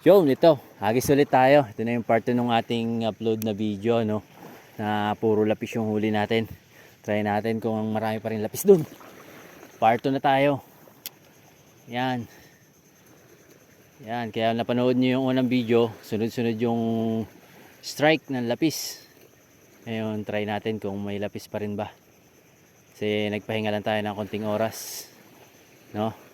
Yun, ito. Hagis ulit tayo. Ito na yung part 2 ng ating upload na video, no? Na puro lapis yung huli natin. Try natin kung marami pa rin lapis dun. Part 2 na tayo. Yan. Yan, kaya napanood nyo yung unang video, sunod-sunod yung strike ng lapis. Ngayon, try natin kung may lapis pa rin ba. Kasi nagpahinga lang tayo ng konting oras. No?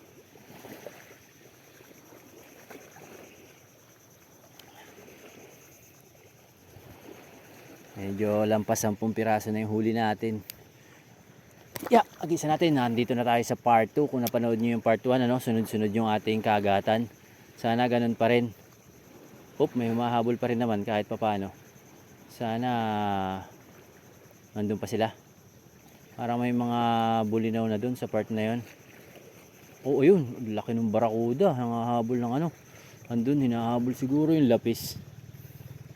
Medyo lampas 10 piraso na yung huli natin. Yeah, agisa natin. Nandito na tayo sa part 2. Kung napanood nyo yung part 1, ano, sunod-sunod yung ating kagatan. Sana ganun pa rin. Oop, may mahabol pa rin naman kahit papano. Sana nandun pa sila. Parang may mga bulinaw na dun sa part na yon. Oo, yun. Laki ng barakuda. Nangahabol ng ano. Andun, hinahabol siguro yung lapis.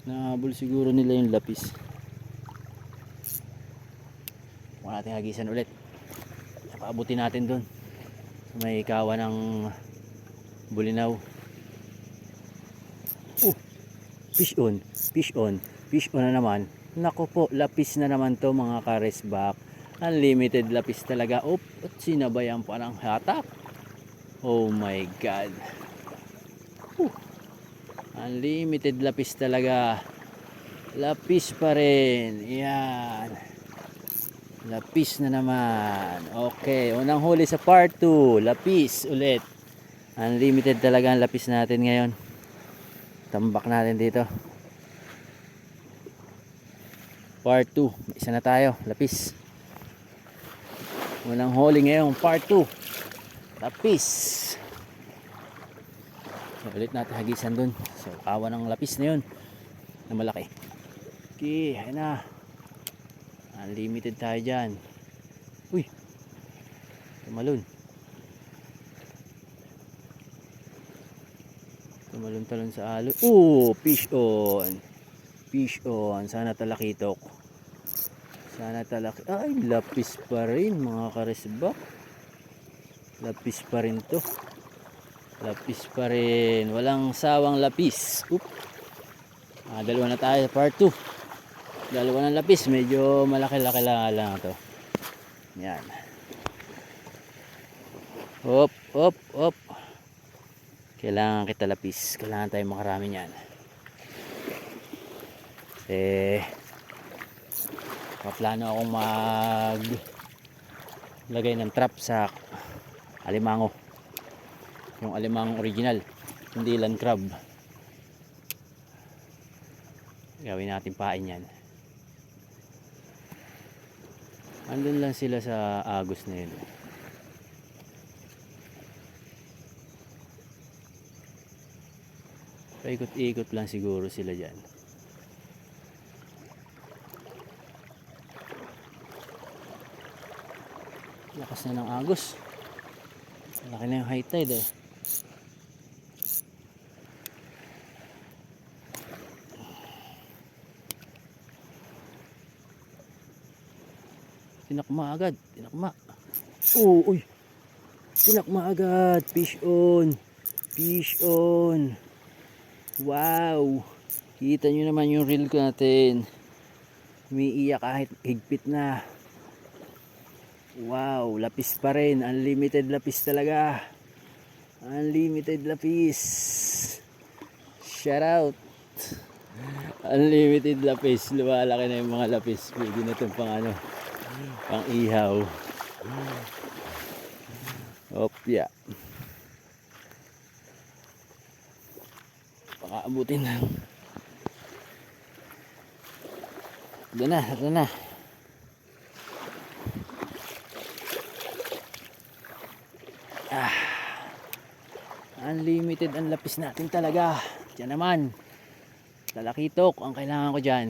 Nahabol siguro nila yung lapis. Huwag natin hagisan ulit. Napaabutin natin dun. May kawa ng bulinaw. Oh, fish on, fish on, fish on na naman. Nako po, lapis na naman to mga karesbak. Unlimited lapis talaga. Oh, at sinabayan pa ng hatak. Oh my God. Whew. Unlimited lapis talaga. Lapis pa rin. Yan. Lapis na naman. Okay, unang huli sa part 2. Lapis ulit. Unlimited talaga ang lapis natin ngayon. Tambak natin dito. Part 2. Isa na tayo. Lapis. Unang huli ngayon. Part 2. Lapis. So, ulit natin hagisan dun. So, kawa ng lapis na yun. Na malaki. Okay, ayun na. Unlimited tayo dyan. Uy. Tumalon. Tumalon-talon sa alo. Oh, fish on. Fish on. Sana talakitok. Sana talaki. Ay, lapis pa rin mga karesbak. Lapis pa rin to. Lapis pa rin. Walang sawang lapis. Oop. Ah, dalawa na tayo part 2. Dalawa ng lapis. Medyo malaki-laki lang, lang to. Yan. Hop, hop, hop. Kailangan kita lapis. Kailangan tayo makarami niyan. Eh, paplano akong mag lagay ng trap sa alimango. Yung alimango original. Hindi land crab. Gawin natin pain yan. Andun lang sila sa agos na yun. Paikot-ikot lang siguro sila dyan. Lakas na ng agos. Laki na yung high tide eh. Tinakma agad. Tinakma. Oo, uy. Tinakma agad. Fish on. Fish on. Wow! Kita nyo naman yung reel ko natin. Umiiyak kahit higpit na. Wow! Lapis pa rin. Unlimited lapis talaga. Unlimited lapis. Shout out! Unlimited lapis. Lumalaki na yung mga lapis. Pwede na itong pang ano. Pang ihaw. Opya. Baka abutin lang. Ito na, ito na. Ah. Unlimited ang lapis natin talaga. Diyan naman. Talakitok ang kailangan ko dyan.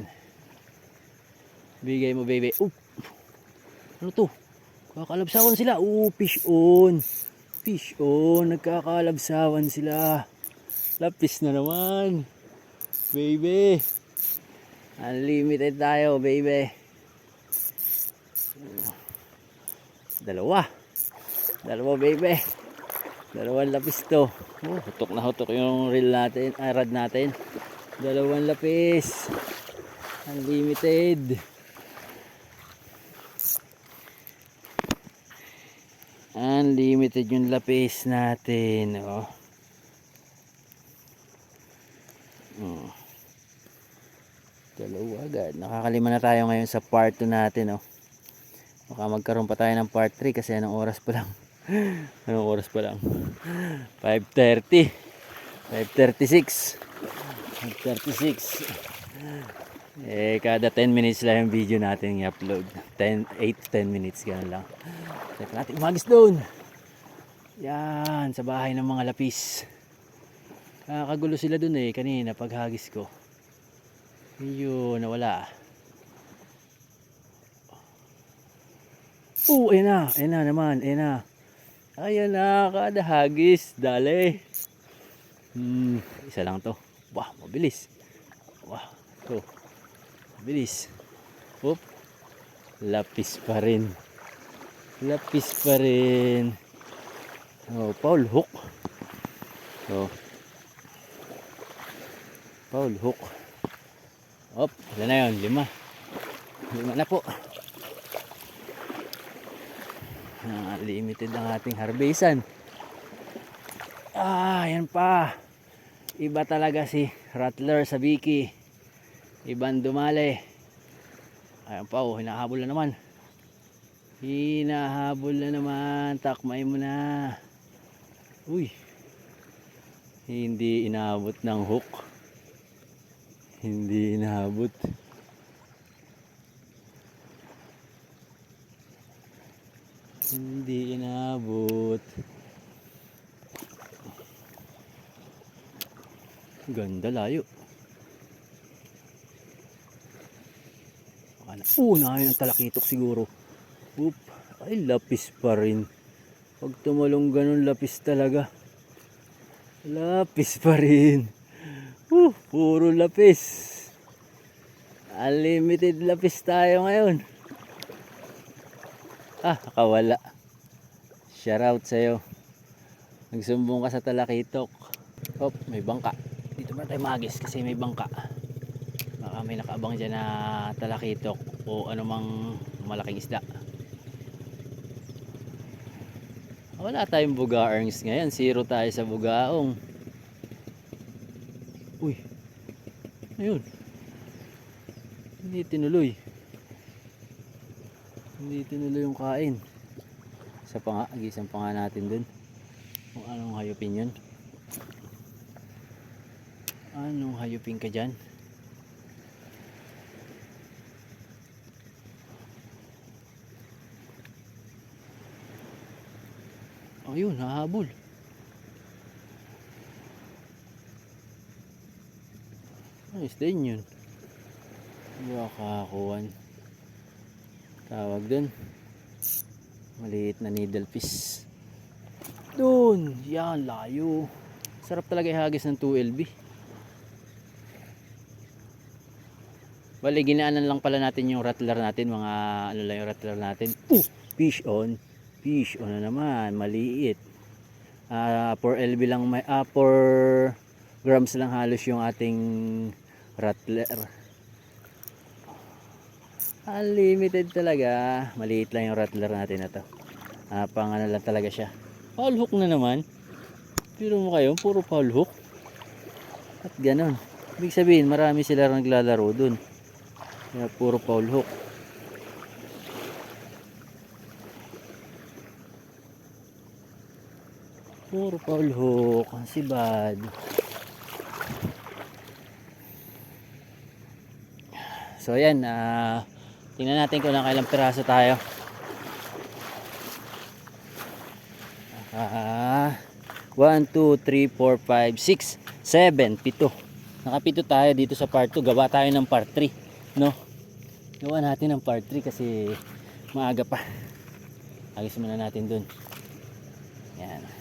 Bigay mo baby. Oop. Ano to? Kakalabsawan sila. Oo, fish on. Fish on. Nagkakalabsawan sila. Lapis na naman. Baby. Unlimited tayo, baby. Dalawa. Dalawa, baby. Dalawang lapis to. Oh, hutok na hutok yung reel natin, ah, rod natin. Dalawang lapis. Unlimited. Unlimited yung lapis natin. Oh. Hmm. Dalawa agad. Nakakalima na tayo ngayon sa part 2 natin. Oh. Baka magkaroon pa tayo ng part 3 kasi anong oras pa lang. anong oras pa lang? 5.30. 5.36. 5.36. Eh, kada 10 minutes lang yung video natin i-upload. 10, 8-10 minutes, ganun lang. Check natin, umagis doon. Yan, sa bahay ng mga lapis. Kakagulo sila doon eh, kanina paghagis ko. Yun, nawala. Oo, ayun na, ayun na naman, ayun na. Ayan na, kada hagis, dali. Hmm, isa lang to. Wah, mabilis. Wah, to. Mabilis. Oop. Lapis pa rin. Lapis pa rin. Oh, Paul Hook. Oh. Paul Hook. Op, ilan na yun? Lima. Lima na po. Ah, limited ang ating harbisan. Ah, yan pa. Iba talaga si Rattler sa Biki. Ibang dumali. Ayan pa, oh, hinahabol na naman. Hinahabol na naman. Takmay mo na. Uy. Hindi inabot ng hook. Hindi inabot. Hindi inabot. Ganda layo. Baka na, uh, nakain ng talakitok siguro. Oop, ay lapis pa rin. Pag tumalong ganun, lapis talaga. Lapis pa rin. Uh, puro lapis. Unlimited lapis tayo ngayon. Ah, nakawala. Shout out sa'yo. Nagsumbong ka sa talakitok. Hop, may bangka. Dito ba tayo magis kasi may bangka. Baka may nakaabang dyan na talakitok o anumang malaking isda. Wala tayong bugaarngs ngayon. Zero tayo sa bugaong. Uy. Ayun. Hindi tinuloy. Hindi tinuloy yung kain. Isa pa nga. Agisan pa natin dun. Kung anong hayupin yun. Anong hayupin ka dyan? Ayun, nahabol. Ayos din yun. Bakakuan. Tawag dun. Maliit na needle fish. Dun! Yan, layo. Sarap talaga ihagis ng 2LB. Bali, ginaanan lang pala natin yung rattler natin. Mga ano lang yung rattler natin. Uh! Fish on. Fish on na naman. Maliit. Ah, 4LB lang may ah, 4 grams lang halos yung ating rattler. Unlimited talaga. Maliit lang yung rattler natin na to. Ah, pang ano lang talaga siya. Foul hook na naman. Pero mo kayo, puro foul hook. At ganon. Ibig sabihin, marami sila naglalaro dun. Kaya puro foul hook. Puro foul hook. Ang sibad. So ayan, ah tingnan natin kung nakailang piraso tayo. Ah, 1, 2, 3, 4, 5, 6, 7, 7. Nakapito tayo dito sa part 2. Gawa tayo ng part 3. No? Gawa natin ng part 3 kasi maaga pa. Agis muna natin dun. Yan.